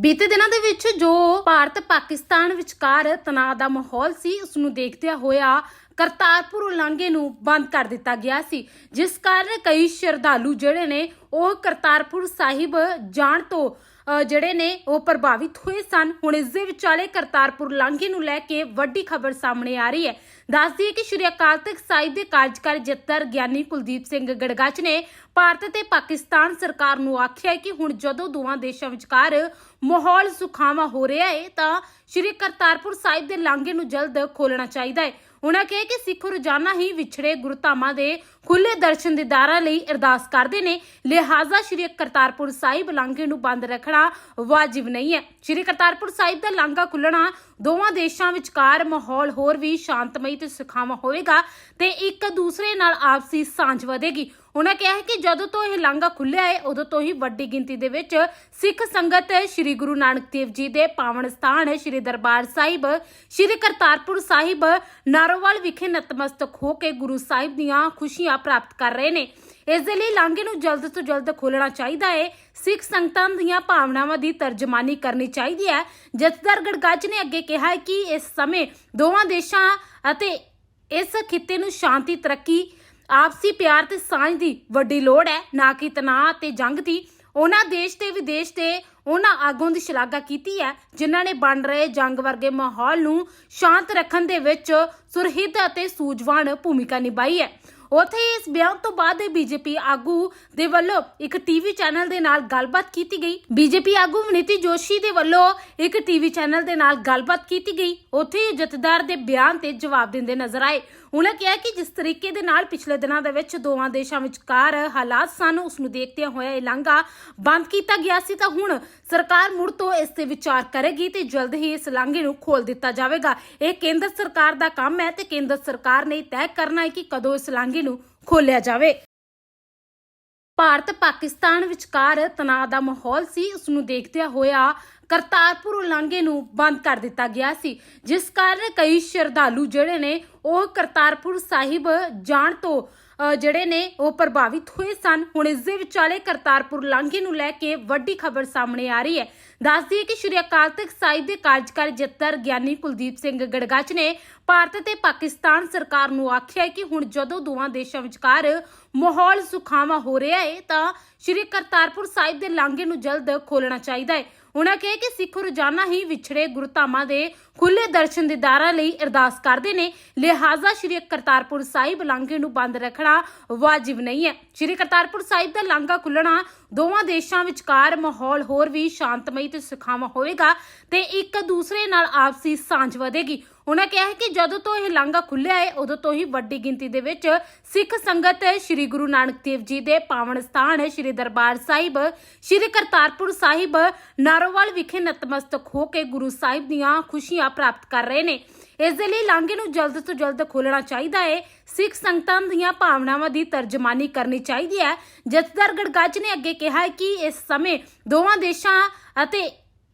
ਬੀਤੇ ਦਿਨਾਂ ਦੇ ਵਿੱਚ ਜੋ ਭਾਰਤ ਪਾਕਿਸਤਾਨ ਵਿਚਕਾਰ ਤਣਾਅ ਦਾ ਮਾਹੌਲ ਸੀ ਉਸ ਨੂੰ ਦੇਖਦਿਆਂ ਹੋਇਆ ਕਰਤਾਰਪੁਰ ਉਲਾਂਘੇ ਨੂੰ ਬੰਦ ਕਰ ਦਿੱਤਾ ਗਿਆ ਸੀ। ਜਿਸ ਕਾਰਨ ਕਈ ਸ਼ਰਧਾਲੂ ਜਿਹੜੇ ਨੇ, ਉਹ ਕਰਤਾਰਪੁਰ ਸਾਹਿਬ ਜਾਣ ਤੋਂ ਜਿਹੜੇ ਨੇ, ਉਹ ਪ੍ਰਭਾਵਿਤ ਹੋਏ ਸਨ। ਹੁਣ ਇਸ ਦੇ ਵਿਚਾਲੇ ਕਰਤਾਰਪੁਰ ਲਾਂਘੇ ਨੂੰ ਲੈ ਕੇ ਵੱਡੀ ਖਬਰ ਸਾਹਮਣੇ ਆ ਰਹੀ ਹੈ। ਦੱਸ ਦਈਏ ਕਿ ਸ਼੍ਰੀ ਅਕਾਲ ਤਖਤ ਸਾਹਿਬ ਦੇ ਕਾਰਜਕਾਰੀ ਜੱਤਰ ਗਿਆਨੀ ਕੁਲਦੀਪ ਸਿੰਘ ਗੜਗਾਚ ਨੇ ਭਾਰਤ ਤੇ ਪਾਕਿਸਤਾਨ ਸਰਕਾਰ ਨੂੰ ਆਖਿਆ ਹੈ ਕਿ ਹੁਣ ਜਦੋਂ ਦੋਵਾਂ ਦੇਸ਼ਾਂ ਵਿਚਕਾਰ ਮਾਹੌਲ ਸੁਖਾਵਾਂ ਹੋ ਰਿਹਾ ਹੈ, ਤਾਂ ਸ਼੍ਰੀ ਕਰਤਾਰਪੁਰ ਸਾਹਿਬ ਦੇ ਲਾਂਘੇ ਨੂੰ ਜਲਦ ਖੋਲਣਾ ਚਾਹੀਦਾ ਹੈ। ਉਹਨਾਂ ਕਿਹਾ ਕਿ ਸਿੱਖ ਰੋਜ਼ਾਨਾ ਹੀ ਵਿਛੜੇ ਗੁਰਧਾਮਾਂ ਦੇ ਖੁੱਲੇ ਦਰਸ਼ਨ ਦੀਦਾਰਾਂ ਲਈ ਅਰਦਾਸ ਕਰਦੇ ਨੇ। ਲਿਹਾਜ਼ਾ ਸ਼੍ਰੀ ਕਰਤਾਰਪੁਰ ਸਾਹਿਬ ਲਾਂਘੇ ਨੂੰ ਬੰਦ ਰੱਖਣਾ ਵਾਜਿਬ ਨਹੀਂ ਹੈ। ਸ਼੍ਰੀ ਕਰਤਾਰਪੁਰ ਸਾਹਿਬ ਦਾ ਲਾਂਘਾ ਖੁੱਲਣਾ ਦੋਵਾਂ ਦੇਸ਼ਾਂ ਵਿਚਕਾਰ ਮਾਹੌਲ ਹੋਰ ਵੀ ਸ਼ਾਂਤਮਈ ਤੇ ਸੁਖਾਵਾਂ ਹੋਵੇਗਾ ਤੇ ਇੱਕ ਦੂਸਰੇ ਨਾਲ ਆਪਸੀ ਸਾਂਝ ਵਧੇਗੀ। ਉਹਨਾਂ ਕਿਹਾ ਹੈ ਕਿ ਜਦੋਂ ਤੋਂ ਇਹ ਲਾਂਘਾ ਖੁੱਲਿਆ ਹੈ, ਉਦੋਂ ਤੋਂ ਹੀ ਵੱਡੀ ਗਿਣਤੀ ਦੇ ਵਿੱਚ ਸਿੱਖ ਸੰਗਤ ਸ੍ਰੀ ਗੁਰੂ ਨਾਨਕ ਦੇਵ ਜੀ ਦੇ ਪਾਵਨ ਸਥਾਨ ਸ੍ਰੀ ਦਰਬਾਰ ਸਾਹਿਬ, ਸ੍ਰੀ ਕਰਤਾਰਪੁਰ ਸਾਹਿਬ, ਨਾਰੋਵਾਲ ਵਿਖੇ ਨਤਮਸਤਕ ਹੋ ਕੇ ਗੁਰੂ ਸਾਹਿਬ ਦੀਆਂ ਖੁਸ਼ੀਆਂ ਪ੍ਰਾਪਤ ਕਰ ਰਹੇ ਨੇ। ਇਸ ਦੇ ਲਈ ਲਾਂਘੇ ਨੂੰ ਜਲਦ ਤੋਂ ਜਲਦ ਖੋਲਣਾ ਚਾਹੀਦਾ ਹੈ। ਸਿੱਖ ਸੰਗਤਾਂ ਦੀਆਂ ਭਾਵਨਾਵਾਂ ਦੀ ਤਰਜਮਾਨੀ ਕਰਨੀ ਚਾਹੀਦੀ ਹੈ। ਜਥੇਦਾਰ ਗੜਗੱਜ ਨੇ ਅੱਗੇ ਕਿਹਾ ਕਿ ਇਸ ਸਮੇਂ ਦੋਵਾਂ ਦੇਸ਼ਾਂ ਅਤੇ ਇਸ ਖਿੱਤੇ ਨੂੰ ਸ਼ਾਂਤੀ ਤਰੱਕੀ ਆਪਸੀ ਪਿਆਰ ਤੇ ਸਾਂਝ ਦੀ ਵੱਡੀ ਲੋੜ ਹੈ, ਨਾ ਕਿ ਤਣਾਅ ਤੇ ਜੰਗ ਦੀ। ਉਹਨਾਂ ਦੇਸ਼ ਤੇ ਵਿਦੇਸ਼ ਤੇ ਉਹਨਾਂ ਆਗੂਆਂ ਦੀ ਸ਼ਲਾਘਾ ਕੀਤੀ ਹੈ, ਜਿਨ੍ਹਾਂ ਨੇ ਬਣ ਰਹੇ ਜੰਗ ਵਰਗੇ ਮਾਹੌਲ ਨੂੰ ਸ਼ਾਂਤ ਰੱਖਣ ਦੇ ਵਿੱਚ ਸੁਰਹਿਤ ਅਤੇ ਸੂਝਵਾਨ ਭੂਮਿਕਾ ਨਿਭਾਈ ਹੈ। ਉੱਥੇ ਇਸ ਬਿਆਨ ਤੋਂ ਬਾਅਦ ਬੀਜੇਪੀ ਆਗੂ ਦੇ ਵੱਲੋਂ ਇੱਕ ਟੀਵੀ ਚੈਨਲ ਦੇ ਨਾਲ ਗੱਲਬਾਤ ਕੀਤੀ ਗਈ। ਬੀਜੇਪੀ ਆਗੂ ਵਨੀਤੀ ਜੋਸ਼ੀ ਦੇ ਵੱਲੋਂ ਇੱਕ ਟੀਵੀ ਚੈਨਲ ਦੇ ਨਾਲ ਗੱਲਬਾਤ ਕੀਤੀ ਗਈ। ਉੱਥੇ ਜਥੇਦਾਰ ਦੇ ਬਿਆਨ ਤੇ ਜਵਾਬ ਦਿੰਦੇ ਨਜ਼ਰ ਆਏ। ਉਹਨਾਂ ਕਿਹਾ ਕਿ ਜਿਸ ਤਰੀਕੇ ਦੇ ਨਾਲ ਪਿਛਲੇ ਦਿਨਾਂ ਦੇ ਵਿੱਚ ਦੋਵਾਂ ਦੇਸ਼ਾਂ ਵਿਚਕਾਰ ਹਾਲਾਤ ਸਨ ਉਸ ਨੂੰ ਦੇਖਦਿਆਂ ਹੋਇਆ ਇਹ ਲਾਂਘਾ ਬੰਦ ਕੀਤਾ ਗਿਆ ਸੀ, ਤਾਂ ਹੁਣ ਸਰਕਾਰ ਮੁੜ ਤੋਂ ਇਸ ਤੇ ਵਿਚਾਰ ਕਰੇਗੀ ਤੇ ਜਲਦ ਹੀ ਇਸ ਲਾਂਘੇ ਨੂੰ ਖੋਲ ਦਿੱਤਾ ਜਾਵੇਗਾ। ਇਹ ਕੇਂਦਰ ਸਰਕਾਰ ਦਾ ਕੰਮ ਹੈ ਤੇ ਕੇਂਦਰ ਸਰਕਾਰ ਨੇ ਤੈਅ ਕਰਨਾ ਹੈ ਕਿ ਕਦੋਂ ਇਸ ਲਾਂਘੇ ਨੂੰ ਖੋਲਿਆ ਜਾਵੇ। ਭਾਰਤ ਪਾਕਿਸਤਾਨ ਵਿਚਕਾਰ ਤਣਾਅ ਦਾ ਮਾਹੌਲ ਸੀ। ਉਸ ਨੂੰ ਦੇਖਦਿਆਂ ਹੋਇਆ ਕਰਤਾਰਪੁਰ ਲਾਂਘੇ ਨੂੰ ਬੰਦ ਕਰ ਦਿੱਤਾ ਗਿਆ ਸੀ। ਜਿਸ ਕਾਰਨ ਕਈ ਸ਼ਰਧਾਲੂ ਜਿਹੜੇ ਨੇ, ਉਹ ਕਰਤਾਰਪੁਰ ਸਾਹਿਬ ਜਾਣ ਤੋਂ ਜਿਹੜੇ ਨੇ, ਉਹ ਪ੍ਰਭਾਵਿਤ ਹੋਏ ਸਨ। ਹੁਣ ਇਸ ਦੇ ਵਿਚਾਲੇ ਕਰਤਾਰਪੁਰ ਲਾਂਘੇ ਨੂੰ ਲੈ ਕੇ ਵੱਡੀ ਖਬਰ ਸਾਹਮਣੇ ਆ ਰਹੀ ਹੈ। ਦੱਸ ਦਈਏ ਕਿ ਸ਼੍ਰੀ ਅਕਾਲ ਤਖਤ ਸਾਹਿਬ ਦੇ ਕਾਰਜਕਾਰੀ ਜੱਤਰ ਗਿਆਨੀ ਕੁਲਦੀਪ ਸਿੰਘ ਗੜਗੱਜ ਨੇ ਭਾਰਤ ਤੇ ਪਾਕਿਸਤਾਨ ਸਰਕਾਰ ਨੂੰ ਆਖਿਆ ਹੈ ਕਿ ਹੁਣ ਜਦੋਂ ਦੋਵਾਂ ਦੇਸ਼ਾਂ ਵਿਚਕਾਰ ਮਾਹੌਲ ਸੁਖਾਵਾਂ ਹੋ ਰਿਹਾ ਹੈ, ਤਾਂ ਸ਼੍ਰੀ ਕਰਤਾਰਪੁਰ ਸਾਹਿਬ ਦੇ ਲਾਂਘੇ ਨੂੰ ਜਲਦ ਖੋਲਣਾ ਚਾਹੀਦਾ ਹੈ। ਉਹਨਾਂ ਕਿਹਾ ਕਿ ਸਿੱਖ ਰੋਜ਼ਾਨਾ ਹੀ ਵਿਛੜੇ ਗੁਰਧਾਮਾਂ ਦੇ ਖੁੱਲੇ ਦਰਸ਼ਨ ਦੀਦਾਰਾਂ ਲਈ ਅਰਦਾਸ ਕਰਦੇ ਨੇ। ਲਿਹਾਜ਼ਾ ਸ਼੍ਰੀ ਕਰਤਾਰਪੁਰ ਸਾਹਿਬ ਲਾਂਘੇ ਨੂੰ ਬੰਦ ਰੱਖਣਾ ਵਾਜਿਬ ਨਹੀਂ ਹੈ। ਸ਼੍ਰੀ ਕਰਤਾਰਪੁਰ ਸਾਹਿਬ ਦਾ ਲਾਂਘਾ ਖੁੱਲਣਾ ਦੋਵਾਂ ਦੇਸ਼ਾਂ ਵਿਚਕਾਰ ਮਾਹੌਲ ਹੋਰ ਵੀ ਸ਼ਾਂਤਮਈ ਤੇ ਸੁਖਾਵਾਂ ਹੋਵੇਗਾ ਤੇ ਇੱਕ ਦੂਸਰੇ ਨਾਲ ਆਪਸੀ ਸਾਂਝ ਵਧੇਗੀ। ਉਹਨਾਂ ਕਿਹਾ ਹੈ ਕਿ ਜਦੋਂ ਤੋਂ ਇਹ ਲਾਂਘਾ ਖੁੱਲਿਆ ਹੈ, ਉਦੋਂ ਤੋਂ ਹੀ ਵੱਡੀ ਗਿਣਤੀ ਦੇ ਵਿੱਚ ਸਿੱਖ ਸੰਗਤ ਸ੍ਰੀ ਗੁਰੂ ਨਾਨਕ ਦੇਵ ਜੀ ਦੇ ਪਾਵਨ ਸਥਾਨ ਸ੍ਰੀ ਦਰਬਾਰ ਸਾਹਿਬ, ਸ੍ਰੀ ਕਰਤਾਰਪੁਰ ਸਾਹਿਬ, ਨਾਰੋਵਾਲ ਵਿਖੇ ਨਤਮਸਤਕ ਹੋ ਕੇ ਗੁਰੂ ਸਾਹਿਬ ਦੀਆਂ ਖੁਸ਼ੀਆਂ ਪ੍ਰਾਪਤ ਕਰ ਰਹੇ ਨੇ। ਇਸ ਦੇ ਲਈ ਲਾਂਘੇ ਨੂੰ ਜਲਦ ਤੋਂ ਜਲਦ ਖੋਲਣਾ ਚਾਹੀਦਾ ਹੈ। ਸਿੱਖ ਸੰਗਤਾਂ ਦੀਆਂ ਭਾਵਨਾਵਾਂ ਦੀ ਤਰਜਮਾਨੀ ਕਰਨੀ ਚਾਹੀਦੀ ਹੈ। ਜਥੇਦਾਰ ਗੜਗੱਜ ਨੇ ਅੱਗੇ ਕਿਹਾ ਕਿ ਇਸ ਸਮੇਂ ਦੋਵਾਂ ਦੇਸ਼ਾਂ ਅਤੇ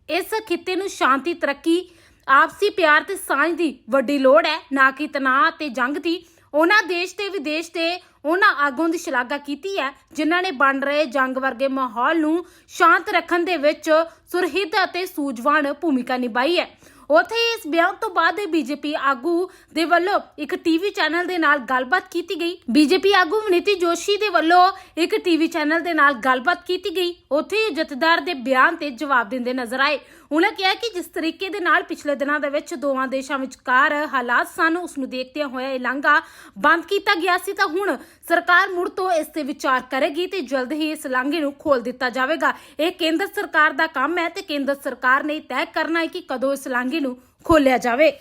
ਇਸ ਖਿੱਤੇ ਨੂੰ ਸ਼ਾਂਤੀ ਤਰੱਕੀ ਆਪਸੀ ਪਿਆਰ ਤੇ ਸਾਂਝ ਦੀ ਵੱਡੀ ਲੋੜ ਹੈ, ਨਾ ਕਿ ਤਣਾਅ ਤੇ ਜੰਗ ਦੀ। ਉਹਨਾਂ ਦੇਸ਼ ਤੇ ਵਿਦੇਸ਼ ਤੇ ਉਹਨਾਂ ਆਗੂਆਂ ਦੀ ਸ਼ਲਾਘਾ ਕੀਤੀ ਹੈ, ਜਿਨ੍ਹਾਂ ਨੇ ਬਣ ਰਹੇ ਜੰਗ ਵਰਗੇ ਮਾਹੌਲ ਨੂੰ ਸ਼ਾਂਤ ਰੱਖਣ ਦੇ ਵਿੱਚ ਸੁਰਹਿਤ ਅਤੇ ਸੂਝਵਾਨ ਭੂਮਿਕਾ ਨਿਭਾਈ ਹੈ। ਉੱਥੇ ਇਸ ਬਿਆਨ ਤੋਂ ਬਾਅਦ ਬੀਜੇਪੀ ਆਗੂ ਦੇ ਵੱਲੋਂ ਇੱਕ ਟੀਵੀ ਚੈਨਲ ਦੇ ਨਾਲ ਗੱਲਬਾਤ ਕੀਤੀ ਗਈ। ਬੀਜੇਪੀ ਆਗੂ ਵਨੀਤੀ ਜੋਸ਼ੀ ਦੇ ਵੱਲੋਂ ਇੱਕ ਟੀਵੀ ਚੈਨਲ ਦੇ ਨਾਲ ਗੱਲਬਾਤ ਕੀਤੀ ਗਈ। ਉੱਥੇ ਜਥੇਦਾਰ ਦੇ ਬਿਆਨ ਤੇ ਜਵਾਬ ਦਿੰਦੇ ਨਜ਼ਰ ਆਏ। ਉਹਨਾਂ ਕਿਹਾ ਕਿ ਜਿਸ ਤਰੀਕੇ ਦੇ ਨਾਲ ਪਿਛਲੇ ਦਿਨਾਂ ਦੇ ਵਿੱਚ ਦੋਵਾਂ ਦੇਸ਼ਾਂ ਵਿਚਕਾਰ ਹਾਲਾਤ ਸਨ, ਉਸ ਨੂੰ ਦੇਖਦਿਆਂ ਹੋਇਆ ਇਹ ਲਾਂਘਾ ਬੰਦ ਕੀਤਾ ਗਿਆ ਸੀ, ਤਾਂ ਹੁਣ ਸਰਕਾਰ ਮੁੜ ਤੋਂ ਇਸ ਤੇ ਵਿਚਾਰ ਕਰੇਗੀ ਤੇ ਜਲਦ ਹੀ ਇਸ ਲਾਂਘੇ ਨੂੰ ਖੋਲ ਦਿੱਤਾ ਜਾਵੇਗਾ। ਇਹ ਕੇਂਦਰ ਸਰਕਾਰ ਦਾ ਕੰਮ ਹੈ ਤੇ ਕੇਂਦਰ ਸਰਕਾਰ ਨੇ ਤੈਅ ਕਰਨਾ ਹੈ ਕਿ ਕਦੋਂ ਇਸ ਲਾਂਘੇ ਨੂੰ ਖੋਲਿਆ ਜਾਵੇ।